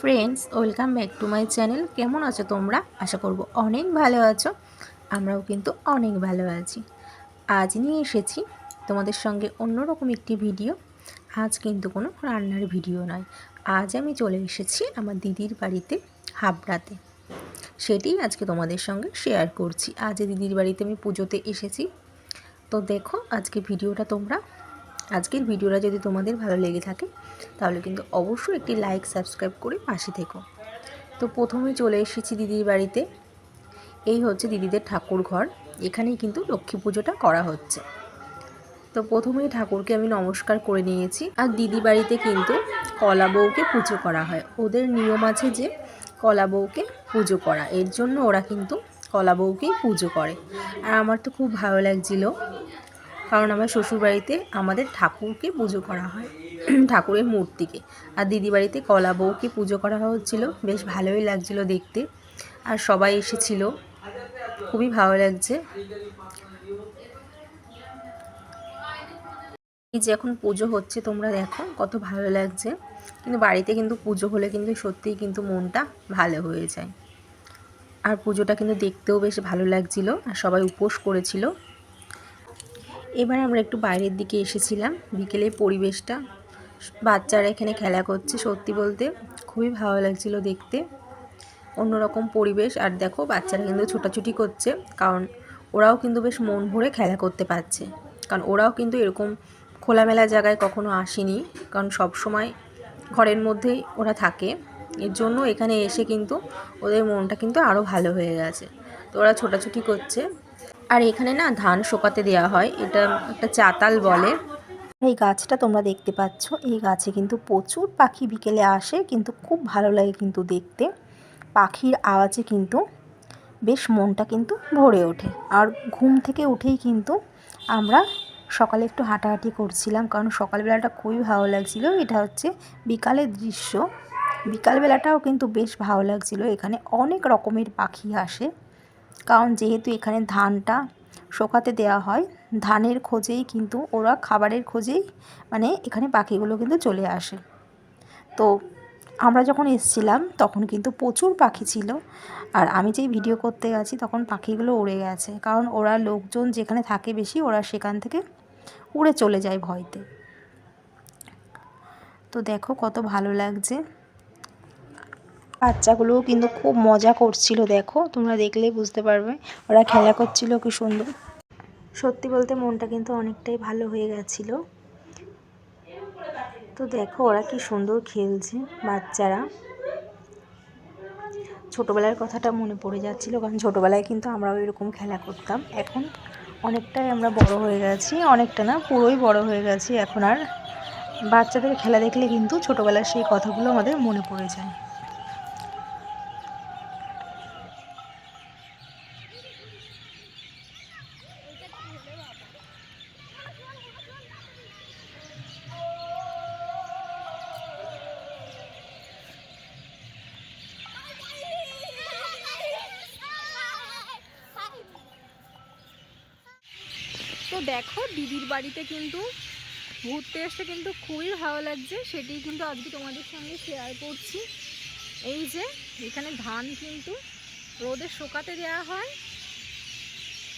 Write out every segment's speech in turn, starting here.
Friends welcome back to my channel কেমন আছো তোমরা? আশা করব অনেক ভালো আছো। আমরাও কিন্তু অনেক ভালো আছি। আজ নিয়ে এসেছি তোমাদের সঙ্গে অন্যরকম একটি ভিডিও আজ কিন্তু কোনো রান্নার ভিডিও নয়। আজ আমি চলে এসেছি আমার দিদির বাড়িতে হাবড়াতে। সেটি আজকে তোমাদের সঙ্গে শেয়ার করছি। আজ দিদির বাড়িতে আমি পুজোতে এসেছি। তো দেখো, আজকে ভিডিওটা তোমরা আজকের ভিডিওটা যদি তোমাদের ভালো লেগে থাকে, তাহলে কিন্তু অবশ্যই একটি লাইক সাবস্ক্রাইব করে পাশে থেকো। তো প্রথমে চলে এসেছি দিদির বাড়িতে। এই হচ্ছে দিদিদের ঠাকুর ঘর। এখানেই কিন্তু লক্ষ্মী পুজোটা করা হচ্ছে। তো প্রথমেই ঠাকুরকে আমি নমস্কার করে নিয়েছি। আর দিদি বাড়িতে কিন্তু কলা বউকে পুজো করা হয়। ওদের নিয়ম আছে যে কলা বউকে পুজো করা। এর জন্য ওরা কিন্তু কলা বউকেই পুজো করে। আর আমার তো খুব ভালো লাগছিল কারণ আমার শ্বশুরবাড়িতে আমাদের ঠাকুরকে পুজো করা হয়, ঠাকুরের মূর্তিকে। আর দিদি বাড়িতে কলা বউকে পুজো করা হচ্ছিল, বেশ ভালোই লাগছিল দেখতে। আর সবাই এসেছিল, খুবই ভালো লাগছে। এই যে এখন পুজো হচ্ছে, তোমরা দেখো কত ভালো লাগছে। কিন্তু বাড়িতে কিন্তু পুজো হলে কিন্তু সত্যিই কিন্তু মনটা ভালো হয়ে যায়। আর পুজোটা কিন্তু দেখতেও বেশ ভালো লাগছিল, আর সবাই উপোস করেছিল। এবার আমরা একটু বাইরের দিকে এসেছিলাম। বিকেলে পরিবেশটা, বাচ্চারা এখানে খেলা করছে সত্যি বলতে। খুবই ভালো লাগছিল দেখতে। অন্যরকম পরিবেশ। আর দেখো, বাচ্চারা কিন্তু ছোটাছুটি করছে। কারণ ওরাও কিন্তু বেশ মন ভরে খেলা করতে পারছে। কারণ ওরাও কিন্তু এরকম খোলামেলা জায়গায় কখনো আসেনি। কারণ সব সময় ঘরের মধ্যেই ওরা থাকে। এর জন্য এখানে এসে কিন্তু ওদের মনটা কিন্তু আরও ভালো হয়ে গেছে। তো ওরা ছোটাছুটি করছে। আর এখানে না ধান শোকাতে দেওয়া হয়, এটা একটা চাতাল বলে। এই গাছটা তোমরা দেখতে পাচ্ছ, এই গাছে কিন্তু প্রচুর পাখি বিকেলে আসে, কিন্তু খুব ভালো লাগে কিন্তু দেখতে। পাখির আওয়াজে কিন্তু বেশ মনটা কিন্তু ভরে ওঠে। আর ঘুম থেকে উঠেই কিন্তু আমরা সকালে একটু হাঁটাহাঁটি করছিলাম, কারণ সকালবেলাটা খুবই ভালো লাগছিল। এটা হচ্ছে বিকালের দৃশ্য। বিকালবেলাটাও কিন্তু বেশ ভালো লাগছিল। এখানে অনেক রকমের পাখি আসে। কারণ যেহেতু এখানে ধানটা শোকাতে দেওয়া হয়, ধানের খোঁজেই কিন্তু ওরা খাবারের খোঁজেই মানে এখানে পাখিগুলো কিন্তু চলে আসে। তো আমরা যখন এসছিলাম তখন কিন্তু প্রচুর পাখি ছিল আর আমি যেই ভিডিও করতে গেছি তখন পাখিগুলো উড়ে গেছে। কারণ ওরা লোকজন যেখানে থাকে বেশি ওরা সেখান থেকে উড়ে চলে যায় ভয়তে। তো দেখো কত ভালো লাগছে। বাচ্চাগুলোও কিন্তু খুব মজা করছিল, দেখো, তোমরা দেখলেই বুঝতে পারবে। ওরা খেলা করছিল, কি সুন্দর। সত্যি বলতে মনটা কিন্তু অনেকটাই ভালো হয়ে গেছিল। তো দেখো, ওরা কি সুন্দর খেলছে বাচ্চারা। ছোটোবেলার কথাটা মনে পড়ে যাচ্ছিল, কারণ ছোটোবেলায় কিন্তু আমরাও এরকম খেলা করতাম। এখন অনেকটাই আমরা বড় হয়ে গেছি, অনেকটা না, পুরোই বড় হয়ে গেছি। এখন আর বাচ্চাদের খেলা দেখলে কিন্তু ছোটোবেলার সেই কথাগুলো আমাদের মনে পড়ে যায়। তো দেখো, দিদির বাড়িতে কিন্তু ঘুরতে এসে কিন্তু খুবই ভালো লাগছে। সেটি কিন্তু আজকে তোমাদের সঙ্গে শেয়ার করছি। এই যে, এখানে ধান কিন্তু রোদে শোকাতে দেওয়া হয়।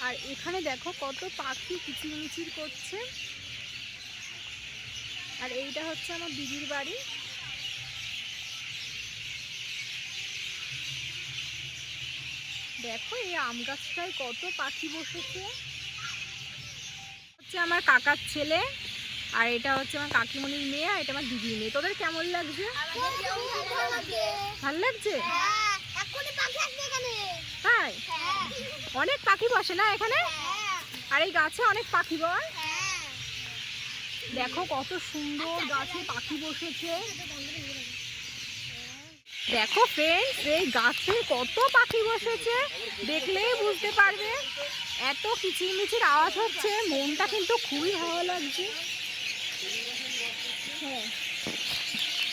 আর এখানে দেখো কত পাখি কিচিরমিচির করছে। আর এইটা হচ্ছে আমার দিদির বাড়ি। দেখো এই আম গাছটায় কত পাখি বসেছে। হচ্ছে আমার কাকার ছেলে আর এটা হচ্ছে আমার কাকিমণির মেয়ে আর এটা আমার দিদির মেয়ে। তোদের কেমন লাগছে? ভালো লাগছে? তাই? অনেক পাখি বসে না এখানে? আর এই গাছে অনেক পাখি বল। দেখো কত সুন্দর গাছে পাখি বসেছে। দেখো ফ্রেন্ডস এই গাছে কত পাখি বসেছে। দেখলেই বুঝতে পারবে। এত কিচিরমিচির আওয়াজ হচ্ছে, মনটা কিন্তু খুবই ভালো লাগছে। হ্যাঁ।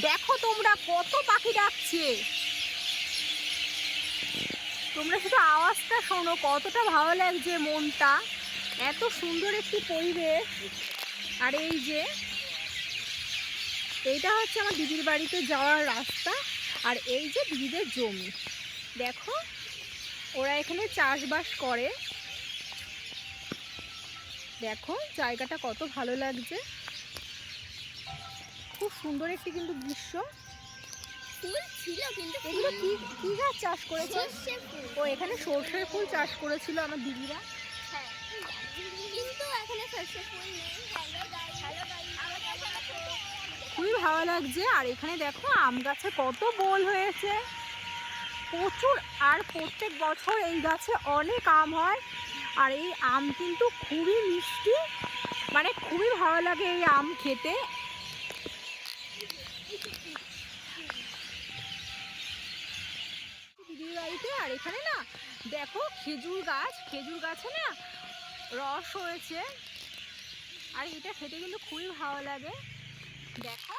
দেখো তোমরা কত পাখি ডাকছে। তোমরা শুধু আওয়াজটা শোনো, কতটা ভালো লাগছে মনটা। এত সুন্দর একটি পরিবেশ। আর এই যে, এইটা হচ্ছে আমার দিদির বাড়িতে যাওয়ার রাস্তা। আর এই যে দিদিদের জমি। দেখো, ওরা এখানে চাষবাস করে। দেখো জায়গাটা কত ভালো লাগছে। খুব সুন্দর একটি কিন্তু দৃশ্য। ফুল ছিল কিন্তু এগুলো কি কি গাছ চাষ করেছে? ও এখানে সর্ষের ফুল চাষ করেছিল আমার দিদিরা। হ্যাঁ কিন্তু এখানে ফুল নেই। খুবই ভালো লাগছে। আর এখানে দেখো আম গাছে কত বোল হয়েছে। প্রচুর আর প্রত্যেক বছর এই গাছে অনেক আম হয়। আর এই আম কিন্তু খুবই মিষ্টি মানে খুবই ভালো লাগে এই আম খেতে। দিদির বাড়িতে, আর এখানে না, দেখো খেজুর গাছ, খেজুর গাছে না রস হয়েছে। আর এটা খেতে কিন্তু খুবই ভালো লাগে। দেখো।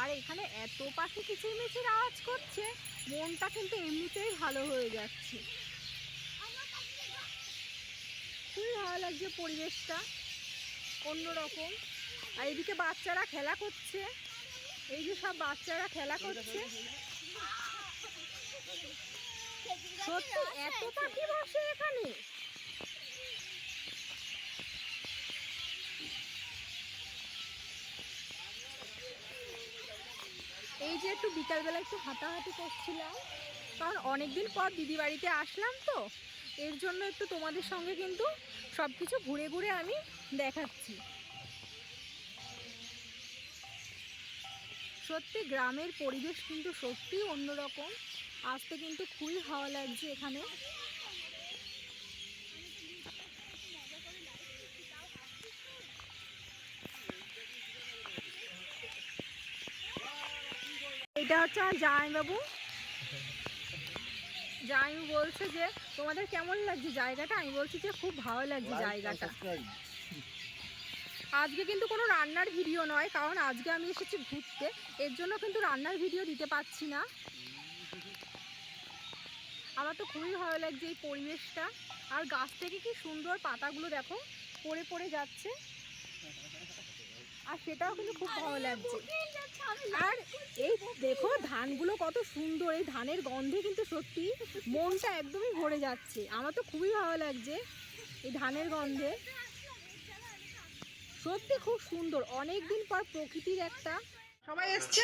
আর এখানে এত পাখি কিচিরমিচির আওয়াজ করছে। মনটা কিন্তু এমনিতেই ভালো হয়ে যাচ্ছে। খুবই ভালো লাগছে পরিবেশটা অন্যরকম। আর এদিকে বাচ্চারা খেলা করছে। এই যে সব বাচ্চারা খেলা করছে। সত্যি এত পাখি বসে এখানে? যে একটু বিকালবেলা একটু হাঁটাহাঁটি করছিলাম, কারণ অনেকদিন পর দিদি বাড়িতে আসলাম তো, এর জন্য একটু তোমাদের সঙ্গে কিন্তু সব কিছু ঘুরে ঘুরে আমি দেখাচ্ছি। সত্যি গ্রামের পরিবেশ কিন্তু সত্যিই অন্যরকম। আসতে কিন্তু খুবই ভালো লাগছে এখানে। এটা হচ্ছে আমার জামাইবাবু। জামাইবাবু বলছে যে তোমাদের কেমন লাগছে জায়গাটা? আমি বলছি যে খুব ভালো লাগছে জায়গাটা। আজকে কিন্তু কোনো রান্নার ভিডিও নয় কারণ আজকে আমি এসেছি ঘুরতে। এর জন্য কিন্তু রান্নার ভিডিও দিতে পারছি না। আমার তো খুবই ভালো লাগছে এই পরিবেশটা। আর গাছ থেকে কি সুন্দর পাতাগুলো দেখো পড়ে পড়ে যাচ্ছে। আর সেটাও কিন্তু খুব ভালো লাগছে। আর এই দেখো ধানগুলো কত সুন্দর এই ধানের গন্ধে কিন্তু সত্যি মনটা একদমই ভরে যাচ্ছে। আমার তো খুবই ভালো লাগছে এই ধানের গন্ধে। সত্যি খুব সুন্দর অনেক দিন পর প্রকৃতির একটা সবাই এসছে?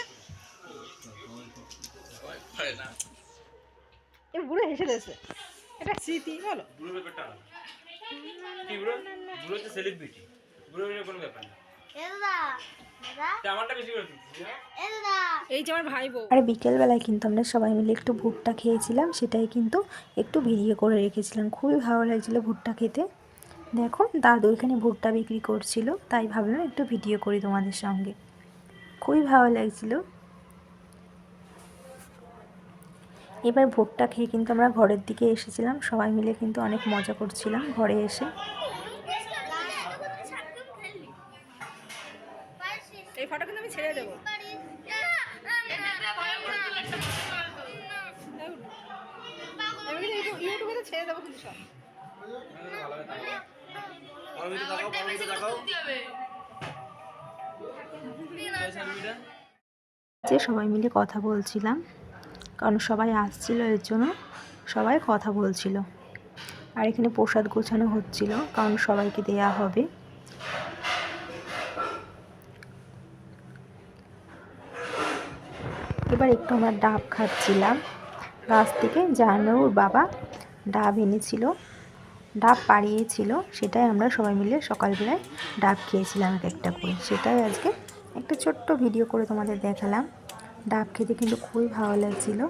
এ বুড়ো হেসে দিয়েছে। এটা স্মৃতি বলো। বুড়ো ব্যাপারটা কি বুড়ো? বুড়ো হচ্ছে সেলিব্রিটি বুড়ো কোনো ব্যাপার না। হ্যাঁ? এই যে আমার ভাই বউ আর বিকেলবেলায় কিন্তু আমরা সবাই মিলে একটু ভুট্টা খেয়েছিলাম সেটাই কিন্তু একটু ভিডিও করে রেখেছিলাম। খুবই ভালো লাগছিল ভুট্টা খেতে। দেখো দাদু এখানে ভুট্টা বিক্রি করছিল তাই ভাবলাম একটু ভিডিও করি তোমাদের সঙ্গে। খুবই ভালো লাগছিল। এবার ভুট্টা খেয়ে কিন্তু আমরা ঘরের দিকে এসেছিলাম সবাই মিলে কিন্তু অনেক মজা করছিলাম ঘরে এসে। ছেড়ে দেবো। ইউটিউব- তো ছেড়ে দেবো কিন্তু সব। যে সবাই মিলে কথা বলছিলাম কারণ সবাই আসছিল এর জন্য সবাই কথা বলছিল। আর এখানে প্রসাদ গোছানো হচ্ছিল কারণ সবাইকে দেয়া হবে। এবার একটু আমরা ডাব খাচ্ছিলাম। গাছ থেকে জাহানুর বাবা ডাব এনেছিল, ডাব পাড়িয়েছিল, সেটাই আমরা সবাই মিলে সকালবেলায় ডাব খেয়েছিলাম এক একটা করে। সেটাই আজকে একটা ছোট্ট ভিডিও করে তোমাদের দেখালাম। ডাব খেতে কিন্তু খুবই ভালো লাগছিল।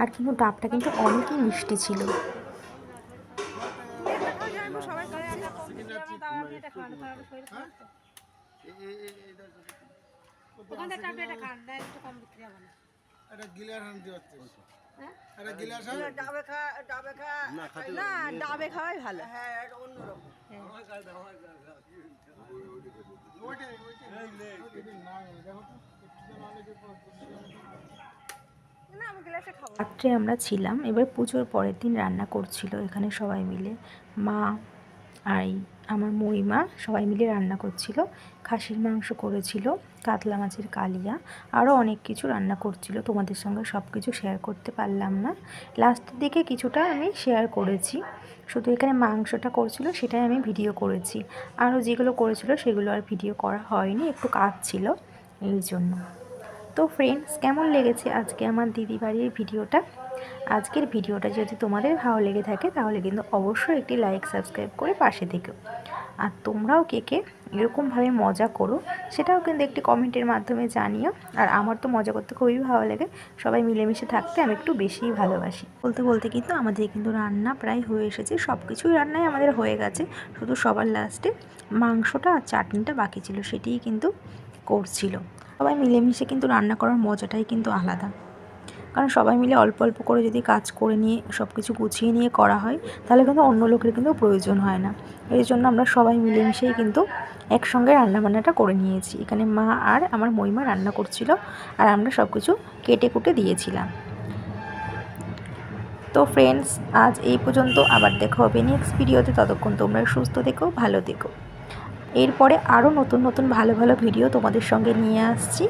আর কিন্তু ডাবটা কিন্তু অনেকই মিষ্টি ছিল। না হ্যাঁ? খাওয়াই ভালো ওইটাই ওইটাই না দেখো তো একটু নাহলে যে না আমি গ্লাসে খাব রাত্রে আমরা ছিলাম, এবার পুজোর পরের দিন রান্না করছিল এখানে সবাই মিলে, মা আর এই আমার মহিমা সবাই মিলে রান্না করছিল, খাসির মাংস করেছিল, কাতলা মাছের কালিয়া আরও অনেক কিছু রান্না করছিল। তোমাদের সঙ্গে সব কিছু শেয়ার করতে পারলাম না। লাস্টের দিকে কিছুটা আমি শেয়ার করেছি। শুধু এখানে মাংসটা করছিল, সেটাই আমি ভিডিও করেছি। আরও যেগুলো করেছিল, সেগুলো আর ভিডিও করা হয়নি, একটু কাজ ছিল এই জন্য। তো ফ্রেন্ডস কেমন লেগেছে আজকে আমার দিদি বাড়ির ভিডিওটা আজকের ভিডিওটা যদি তোমাদের ভালো লেগে থাকে, তাহলে কিন্তু অবশ্যই একটি লাইক সাবস্ক্রাইব করে পাশে থেকো। আর তোমরাও কে কে এরকমভাবে মজা করো, সেটাও কিন্তু একটি কমেন্টের মাধ্যমে জানিও। আর আমার তো মজা করতে খুবই ভালো লাগে, সবাই মিলেমিশে থাকতে আমি একটু বেশিই ভালোবাসি। বলতে বলতে কিন্তু আমাদের কিন্তু রান্না প্রায় হয়ে এসেছে সব কিছুই রান্নাই আমাদের হয়ে গেছে, শুধু সবার লাস্টে মাংসটা আর চাটনিটা বাকি ছিল, সেটিই কিন্তু করছিল। সবাই মিলেমিশে কিন্তু রান্না করার মজাটাই কিন্তু আলাদা। কারণ সবাই মিলে অল্প অল্প করে যদি কাজ করে নিয়ে সব কিছু গুছিয়ে নিয়ে করা হয়, তাহলে কিন্তু অন্য লোকের কিন্তু প্রয়োজন হয় না। এই জন্য আমরা সবাই মিলেমিশেই কিন্তু একসঙ্গে রান্নাবান্নাটা করে নিয়েছি। এখানে মা আর আমার মহিমা রান্না করছিল আর আমরা সব কিছু কেটে কুটে দিয়েছিলাম। তো ফ্রেন্ডস আজ এই পর্যন্ত। আবার দেখা হবে নেক্সট ভিডিওতে ততক্ষণ তোমরা সুস্থ থেকো, ভালো থেকো। এরপরে আরও নতুন নতুন, ভালো ভালো ভিডিও তোমাদের সঙ্গে নিয়ে আসছি।